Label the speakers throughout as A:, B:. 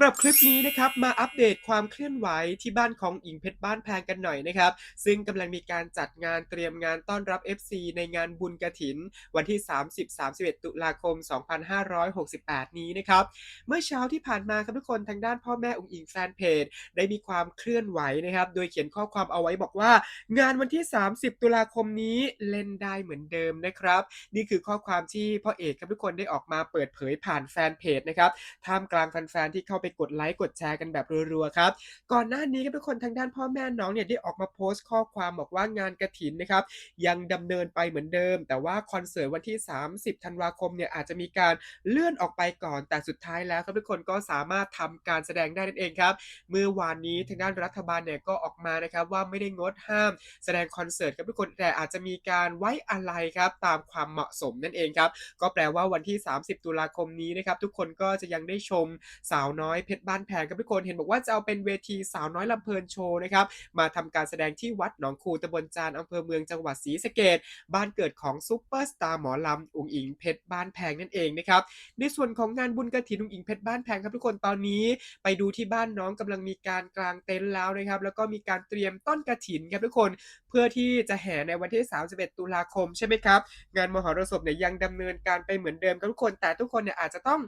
A: สำหรับคลิปนี้นะครับมาอัปเดตความเคลื่อนไหวที่บ้านของอิงเพชรบ้านแพงกันหน่อยนะครับ ซึ่งกำลังมีการจัดงานเตรียมงานต้อนรับ FC ในงานบุญกระถิน วันที่ 30-31 ตุลาคม 2568 นี้นะครับ เมื่อเช้าที่ผ่านมาครับทุกคนทางด้านพ่อแม่องค์อิงแฟนเพจได้มีความเคลื่อนไหวนะครับ โดยเขียนข้อความเอาไว้บอกว่า งานวันที่ 30 ตุลาคมนี้เล่นได้เหมือนเดิมนะครับ นี่คือข้อความที่พ่อเอกครับทุกคนได้ออกมาเปิดเผยผ่านแฟนเพจนะครับท่ามกลางแฟนๆที่เข้าไปกดไลค์กดแชร์กันแบบรัวๆครับ ก่อนหน้านี้ครับทุกคนทางด้านพ่อแม่น้องเนี่ยได้ออกมาโพสต์ข้อความบอกว่างานกระถินนะครับยังดำเนินไปเหมือนเดิม แต่ว่าคอนเสิร์ตวันที่ 30 ธันวาคมเนี่ยอาจจะมีการเลื่อนออกไปก่อน แต่สุดท้ายแล้วครับทุกคนก็สามารถทำการแสดงได้นั่นเองครับ เมื่อวานนี้ทางด้านรัฐบาลเนี่ยก็ออกมานะครับว่าไม่ได้งดห้าม แสดงคอนเสิร์ตครับทุกคนแต่อาจจะมีการไว้อาลัยครับตามความเหมาะสมนั่นเองครับก็แปลว่าวันที่ 30 ตุลาคมนี้นะครับทุกคนก็จะยังได้ชมสาวน้อยเพชรบ้านแพงครับทุกคนเห็นบอกว่าจะเอาเป็นเวทีสาวน้อยลำเพลินโชว์นะครับมาทำการแสดงที่วัดหนองคูตำบลจานอำเภอเมืองจังหวัดศรีสะเกษบ้านเกิดของซุปเปอร์สตาร์หมอลำอุ๋งอิงเพชรบ้านแพงนั่นเองนะครับในส่วนของงานบุญกระถินอุ๋งอิงเพชรบ้านแพงครับทุกคนตอนนี้ไปดูที่บ้านน้องกำลังมีการกลางเต็นท์แล้วนะครับแล้วก็มีการเตรียมต้นกระถินครับทุกคนเพื่อที่จะแห่ในวันที่ 31 ตุลาคมใช่ไหมครับงานมหรสพเนี่ยยังดำเนินการไปเหมือนเดิมครับทุกคนแต่ทุกคนเนี่ยอาจจะต้อง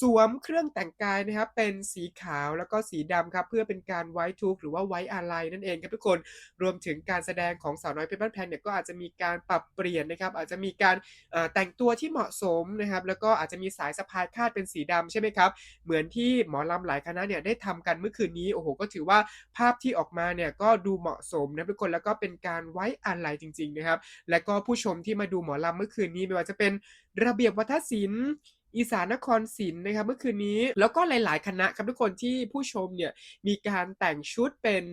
A: สวมเครื่องแต่งกายนะครับเป็นสีขาวแล้วก็สีดำครับเพื่อเป็นการไว้ทุกข์หรือว่าไว้อาลัยนั่นเองครับทุกคนรวมถึงการแสดงของสาวน้อยเพชรบ้านแพงเนี่ยก็อาจจะมีการปรับเปลี่ยนนะครับอาจจะมีการแต่งตัวที่เหมาะสมนะครับแล้วก็อาจจะมีสายสะพายคาดเป็นสีดำใช่ไหมครับเหมือนที่หมอลำหลายคณะเนี่ยได้ทำกันเมื่อคืนนี้โอ้โหก็ถือว่าภาพที่ออกมาเนี่ยก็ดูเหมาะสมนะทุกคนแล้วก็เป็นการไว้อาลัยจริงๆนะครับและก็ผู้ชมที่มาดูหมอลำเมื่อคืนนี้ไม่ว่าจะเป็นระเบียบวัฒนศิลป์ อีสานนครศิลป์นะครับเมื่อคืนนี้แล้วก็หลาย ๆ คณะครับทุกคนที่ผู้ชมเนี่ยมีการแต่งชุดเป็น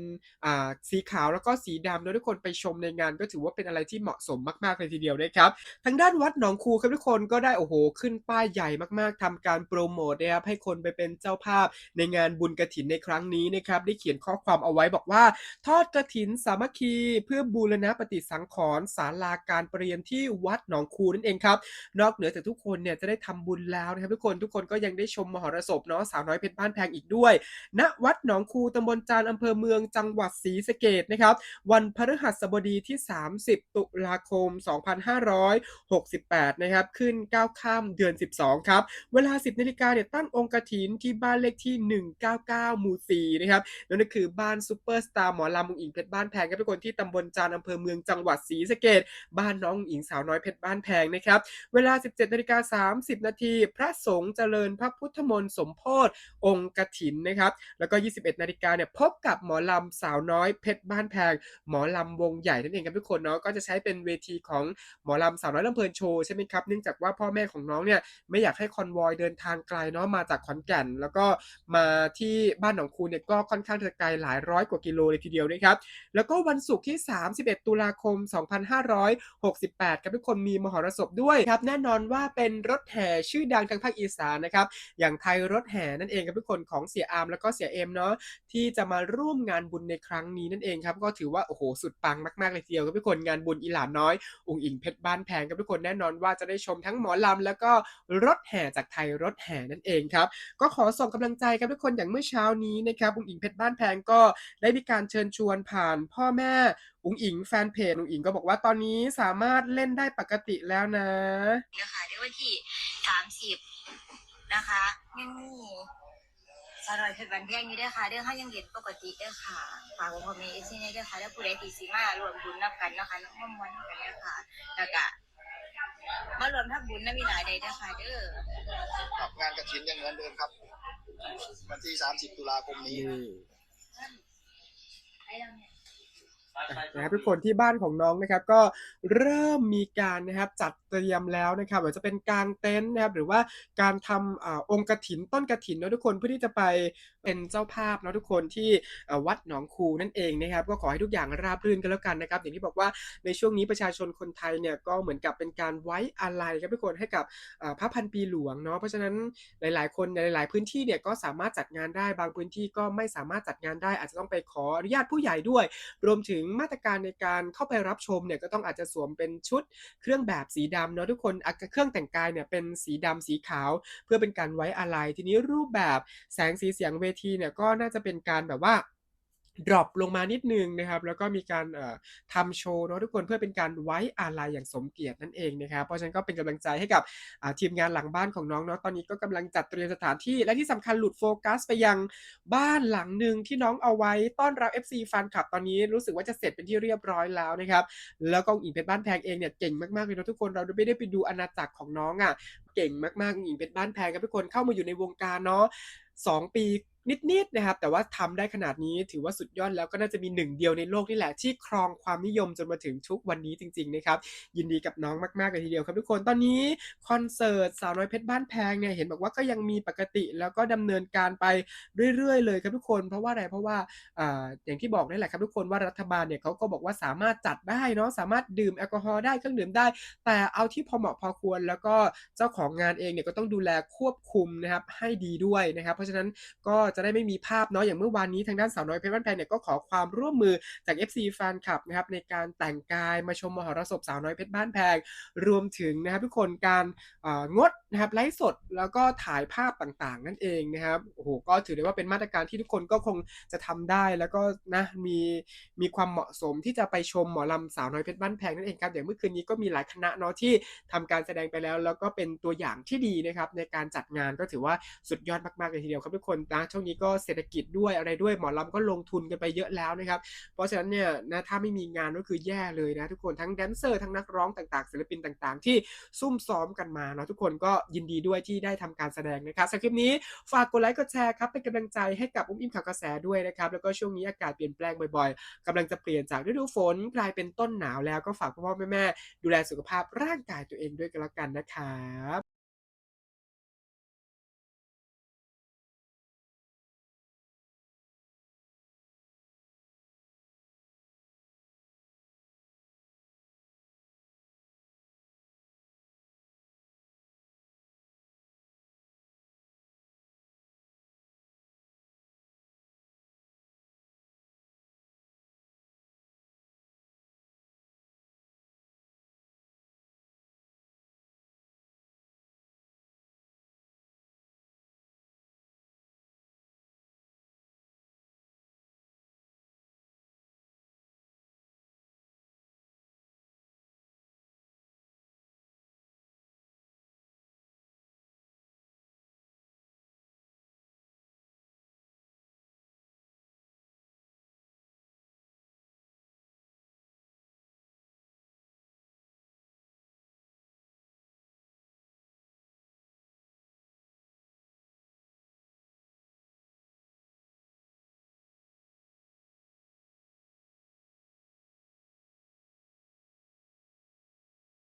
A: อ่าสีขาวแล้วก็สีดำแล้วทุกคนไปชมในงาน ก็ถือว่าเป็นอะไรที่เหมาะสมมาก ๆ เลยทีเดียวนะครับ ทางด้านวัดหนองคูครับทุกคนก็ได้โอ้โหขึ้นป้ายใหญ่มาก ๆทำการโปรโมทนะครับให้คนไปเป็นเจ้าภาพในงานบุญกระถินในครั้งนี้นะครับได้เขียนข้อความเอาไว้บอกว่า ทอดกระถินสามัคคีเพื่อบูรณะปฏิสังขรณ์ศาลาการปรียนที่วัดหนองคูนั่นเองครับนอกเหนือจากทุกคนเนี่ยจะได้ทำบุญแล้วนะครับทุกคนทุกคนก็ยังได้ชมมหรสพเนาะสาวน้อยเพชรบ้านแพงอีกด้วย ณวัดหนองคูตำบลจานอำเภอเมืองจังหวัดศรีสะเกษนะครับ วันพฤหัสบดีที่ 30 ตุลาคม 2568 นะครับ ขึ้น9ข้ามเดือน 12 ครับ เวลา 10นาฬิกาเนี่ยตั้งองค์กฐินที่บ้านเลขที่ 199 หมู่ 4 นะครับนั่นก็คือบ้านซูเปอร์สตาร์หมอลำอุ๋งอิงเพชรบ้านแพงครับทุกคนที่ตำบลจานอำเภอเมืองจังหวัดศรีสะเกษบ้านน้องอิงสาวน้อยเพชรบ้านแพงนะครับ เวลา 17นาฬิกา30 นาทีพระสงฆ์เจริญพระพุทธมนต์สมโพธิองค์กฐินนะครับ แล้วก็ 21 นาฬิกาเนี่ยพบกับหมอลำสาวน้อยเพชรบ้านแพง หมอลำวงใหญ่นั่นเองครับทุกคนเนาะก็จะใช้เป็นเวทีของหมอลำสาวน้อยลำเพลินโชว์ใช่ไหมครับเนื่องจากว่าพ่อแม่ของน้องเนี่ยไม่อยากให้คอนวอยเดินทางไกลเนาะมาจากขอนแก่น แล้วก็มาที่บ้านหนองคูเนี่ยก็ค่อนข้างจะไกลหลายร้อยกว่ากิโลเลยทีเดียวนะครับแล้วก็วันศุกร์ที่ 31 ตุลาคม 2568ครับทุกคนมีมหรสพด้วยครับแน่นอนว่าเป็นรถแห่ชื่ออดังทางภาคอีสานนะครับ อย่างไทยรถแห่นั่นเองครับทุกคนของเสียอาร์มแล้วก็เสียเอ็มเนาะที่จะมาร่วมงานบุญในครั้งนี้นั่นเองครับก็ถือว่าโอ้โหสุดปังมากๆเลยทีเดียวครับทุกคนงานบุญอีหลานน้อยองค์อิงเพชรบ้านแพงครับทุกคนแน่นอนว่าจะได้ชมทั้งหมอลำแล้วก็รถแห่จากไทยรถแห่นั่นเองครับก็ขอส่งกำลังใจครับทุกคนอย่างเมื่อเช้านี้นะครับองค์อิงเพชรบ้านแพงก็ได้มีการเชิญชวนผ่านพ่อแม่องค์อิงแฟนเพจองค์อิงก็บอกว่าตอนนี้สามารถเล่นได้ปกติแล้วนะ
B: นะคะในวันที่ สามสิบนะคะยังมีสารอยเพชรบันแพงอยู่เด้วยค่ะเรื่องห้ายังเห็นปกติเด้วยค่ะฝากพ่อแม่เอซี่ในเด้วยค่ะแล้วผู้ใดที่สิมารวมบุญนับกันนะคะน้องม่วนกันนะคะแล้วก็มารวมทับบุญน้ำมีหลายใดเด้วยค่ะเด้อ
C: ครับงานกระถินยังเหมือนเดิมครับ วันที่30ตุลาคมนี้
A: น นะครับทุกคนที่บ้านของน้องนะครับ ก็เริ่มมีการนะครับจัดเตรียมแล้วนะครับหรือจะเป็นการเต็นท์นะครับหรือว่าการทำอาองค์กฐินต้นกระถินเนาะทุกคนเพื่อที่จะไป เป็นเจ้าภาพเนาะทุกคนที่วัดหนองคูนั่นเองนะครับ ก็ขอให้ทุกอย่างราบรื่นกันแล้วกันนะครับ อย่างที่บอกว่าในช่วงนี้ประชาชนคนไทยเนี่ยก็เหมือนกับเป็นการไว้อาลัยครับทุกคนให้กับพระพันปีหลวงเนาะเพราะฉะนั้นหลาย ๆ คนในหลายๆพื้นที่เนี่ยก็สามารถจัดงานได้บางพื้นที่ก็ไม่สามารถจัดงานได้ อาจจะต้องไปขออนุญาตผู้ใหญ่ด้วย รวมถึงมาตรการในการเข้าไปรับชมเนี่ยก็ต้องอาจจะสวมเป็นชุดเครื่องแบบสีดำเนาะทุกคนเครื่องแต่งกายเนี่ยเป็นสีดำสีขาว เพื่อเป็นการไว้อาลัยทีนี้รูปแบบแสงสีเสียงเวทีเนี่ยก็น่าจะเป็นการแบบว่าดรอปลงมานิดนึงนะครับ แล้วก็มีการทำโชว์เนาะทุกคนเพื่อเป็นการไว้อาลัยอย่างสมเกียรตินั่นเองนะครับ เพราะฉะนั้นก็เป็นกำลังใจให้กับทีมงานหลังบ้านของน้องเนาะตอนนี้ก็กำลังจัดเตรียมสถานที่ และที่สำคัญหลุดโฟกัสไปยังบ้านหลังหนึ่งที่น้องเอาไว้ต้อนรับ FC แฟนคลับตอนนี้รู้สึกว่าจะเสร็จเป็นที่เรียบร้อยแล้วนะครับ แล้วก็อุ๋งอิงเพชรบ้านแพงเองเนี่ยเก่งมากๆเลยนะทุกคนเราไม่ได้ไปดูอาณาจักรของน้องอะเก่งมากๆอิงเพชรบ้านแพงครับทุกคนเข้ามาอยู่ในวงการเนาะสองปี นิดๆนะครับ แต่ว่าทำได้ขนาดนี้ถือว่าสุดยอดแล้วก็น่าจะมีหนึ่งเดียวในโลกนี่แหละที่ครองความนิยมจนมาถึงทุกวันนี้จริงๆนะครับ ยินดีกับน้องมากๆเลยทีเดียวครับทุกคนตอนนี้คอนเสิร์ตสาวน้อยเพชรบ้านแพงเนี่ยเห็นบอกว่าก็ยังมีปกติแล้วก็ดำเนินการไปเรื่อยๆเลยครับทุกคน เพราะว่าอะไรเพราะว่าอ่าอย่างที่บอกนี่แหละครับทุกคนว่ารัฐบาลเนี่ยเขาก็บอกว่าสามารถจัดได้เนาะสามารถดื่มแอลกอฮอล์ได้เครื่องดื่มได้ แต่เอาที่พอเหมาะพอควร แล้วก็เจ้าของงานเองเนี่ยก็ต้องดูแลควบคุมนะครับให้ดีด้วยนะครับ เพราะฉะนั้นก็จะได้ไม่มีภาพเนาะอย่างเมื่อวานนี้ทางด้านสาวน้อยเพชรบ้านแพงเนี่ยก็ขอความร่วมมือจาก FC แฟนคลับนะครับในการแต่งกายมาชมมหรสพสาวน้อยเพชรบ้านแพง รวมถึงนะครับทุกคนการงดนะครับไลฟ์สดแล้วก็ถ่ายภาพต่างๆ นั่นเองนะครับโอ้โหก็ถือได้ว่าเป็นมาตรการที่ทุกคนก็คงจะทำได้แล้วก็นะมีมีความเหมาะสมที่จะไปชมหมอลำสาวน้อยเพชรบ้านแพงนั่นเองครับอย่างเมื่อคืนนี้ก็มีหลายคณะเนาะที่ทำการแสดงไปแล้ว แล้วก็เป็นตัวอย่างที่ดีนะครับในการจัดงานก็ถือว่าสุดยอดมากๆเลยทีเดียวครับทุกคนนะช่วงนี้ก็เศรษฐกิจด้วยอะไรด้วยหมอลำก็ลงทุนกันไปเยอะแล้วนะครับ เพราะฉะนั้นเนี่ยนะถ้าไม่มีงานก็คือแย่เลยนะทุกคนทั้งแดนเซอร์ทั้งนักร้องต่างๆศิลปินต่างๆ ที่ซุ่มซ้อมกันมาเนาะทุกคนก็ยินดีด้วยที่ได้ทำการแสดงนะครับสำหรับคลิปนี้ฝากกดไลค์กดแชร์ครับเป็นกำลังใจให้กับอุ้มอิ่มข่าวกระแสด้วยนะครับแล้วก็ช่วงนี้อากาศเปลี่ยนแปลงบ่อยๆกำลังจะเปลี่ยนจากฤดูฝนกลายเป็นต้นหนาวแล้วก็ฝากพ่อๆแม่ๆดูแลสุขภาพร่างกายตัวเองด้วยกันแล้วกันนะครับ